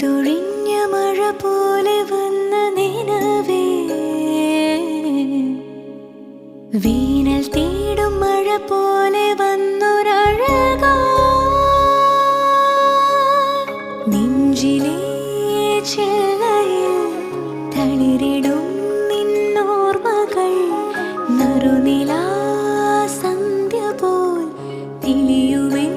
പെയ്തൊഴിഞ്ഞ മഴ പോലെ വന്ന നിലവേ. വീണൽ തേടും മഴ പോലെ വന്നൊരഴക. നെഞ്ചിലേ ചെല്ലയിൽ തളിരിടും നിന്നോർമകൾ നറുനില സന്ധ്യ പോൽ തിളിയുവേ